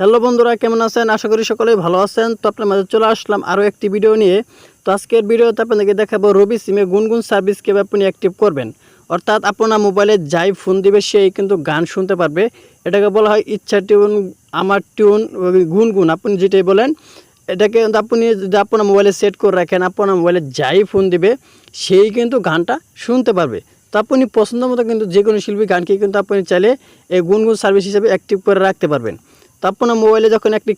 Hello বন্ধুরা, কেমন আছেন? আশা করি সকলেই ভালো আছেন। তো আপনার মাঝে চলে আসলাম আরও একটি ভিডিও নিয়ে। তো আজকের ভিডিওতে আপনাদেরকে দেখাবো রবি সিমে গুনগুন সার্ভিস কীভাবে আপনি অ্যাক্টিভ করবেন। অর্থাৎ আপনার মোবাইলে যাই ফোন দিবে, সেই কিন্তু গান শুনতে পারবে। এটাকে বলা হয় ইচ্ছা টিউন আমার টিউন গুনগুন। আপনি যেটাই বলেন, এটাকে আপনি যদি আপনার মোবাইলে সেট করে রাখেন, আপনার মোবাইলে যাই ফোন দিবে, সেই কিন্তু গানটা শুনতে পারবে। তো আপনি পছন্দ মতো কিন্তু যে কোনো শিল্পী গানকে কিন্তু আপনি চাইলে এই গুনগুন সার্ভিস হিসেবে অ্যাক্টিভ করে রাখতে পারবেন। তো আপনার মোবাইলে যখন একটি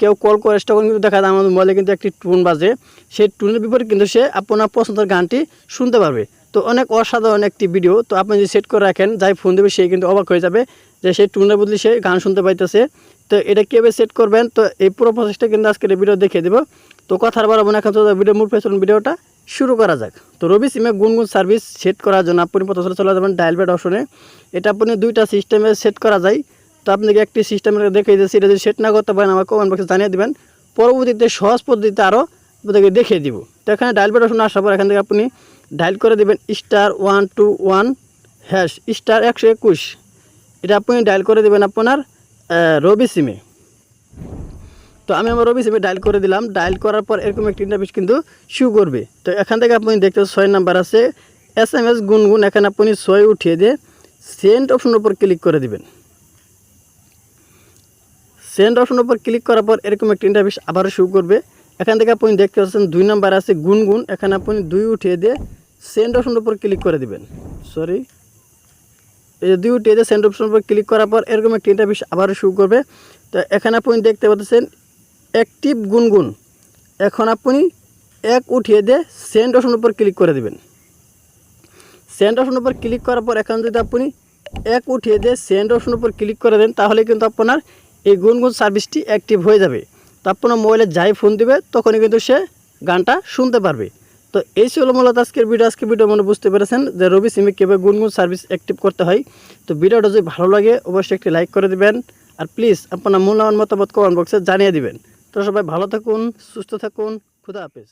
কেউ কল করে, তখন কিন্তু দেখা যায় আমাদের মোবাইলে কিন্তু একটি টুন বাজে। সেই টুনের বিপরীতে কিন্তু সে আপনার পছন্দের গানটি শুনতে পারবে। তো অনেক অসাধারণ একটি ভিডিও তো আপনি যদি সেট করে রাখেন, যাই ফোন দেবে, সে কিন্তু অবাক হয়ে যাবে যে সেই টুনের বদলে সে গান শুনতে পাইতেছে। তো এটা কীভাবে সেট করবেন? তো এই পুরো প্রসেসটা কিন্তু আজকের এই ভিডিও দেখিয়ে দেবো। তো কথার বাড়াবো না, এখন ভিডিও মূল পেছন ভিডিওটা শুরু করা যাক। তো রবি সিমে গুনগুন সার্ভিস সেট করার জন্য আপনি প্রথমে চলে যাবেন ডায়াল ব্যাড অপশনে এটা আপনি দুইটা সিস্টেমে সেট করা যায়। তো আপনাকে একটি সিস্টেম দেখিয়ে দিয়েছি এটা যদি সেট না করতে পারেন আমার কমেন্ট বক্সে জানিয়ে দেবেন। পরবর্তীতে সহজ পদ্ধতিতে আরও আপনাকে দেখিয়ে দিব। তো এখানে ডায়াল ব্যাড অপশনে আসার পর এখান থেকে আপনি ডায়াল করে দেবেন star one two one hash star একশো একুশ। এটা আপনি ডায়াল করে দেবেন আপনার রবি সিমে তো আমি আমার রবি সিমে ডায়াল করে দিলাম। ডায়াল করার পর এরকম একটি ইন্টারভিউ কিন্তু শু করবে। তো এখান থেকে আপনি দেখতে ছয় নাম্বার আছে। এস এম এস গুনগুন এখানে আপনি ছয় উঠিয়ে দিয়ে সেন্ট অপশনের উপর ক্লিক করে দিবেন। সেন্ড অপশনের উপর ক্লিক করার পর এরকম একটি ইন্টারভিউ আবারও শু করবে। এখান থেকে আপনি দেখতে পাচ্ছেন দুই নাম্বার আছে গুনগুন। এখানে আপনি দুই উঠিয়ে দিয়ে সেন্ড অপশনের উপর ক্লিক করে দিবেন। সরি এই যে দুই উঠিয়ে দিয়ে সেন্ড অপশনের উপর ক্লিক করার পর এরকম একটি ইন্টারভিউ আবারও শু করবে। তো এখানে আপনি দেখতে পাচ্ছেন অ্যাক্টিভ গুনগুন। এখন আপনি এক উঠিয়ে দিয়ে সেন্ড অপশনের উপর ক্লিক করে দিবেন। সেন্ড অপশনের উপর ক্লিক করার পর এখন যদি আপনি এক উঠিয়ে দিয়ে সেন্ড অপশনের উপর ক্লিক করে দেন, তাহলে কিন্তু আপনার এই গুনগুন সার্ভিসটি অ্যাক্টিভ হয়ে যাবে। তো আপনার মোবাইলে যাই ফোন দিবে, তখনই কিন্তু সে গানটা শুনতে পারবে। তো এই ছিল মূলত আজকের ভিডিও আজকে ভিডিও মনে বুঝতে পেরেছেন যে রবি সিমে কীভাবে গুনগুন সার্ভিস অ্যাক্টিভ করতে হয়। তো ভিডিওটা যদি ভালো লাগে, অবশ্যই একটি লাইক করে দিবেন। আর প্লিজ আপনার মূল্যবান মতামত কমেন্ট বক্সে জানিয়ে দিবেন। তো সবাই ভালো থাকুন, সুস্থ থাকুন, খুদা হাফেজ।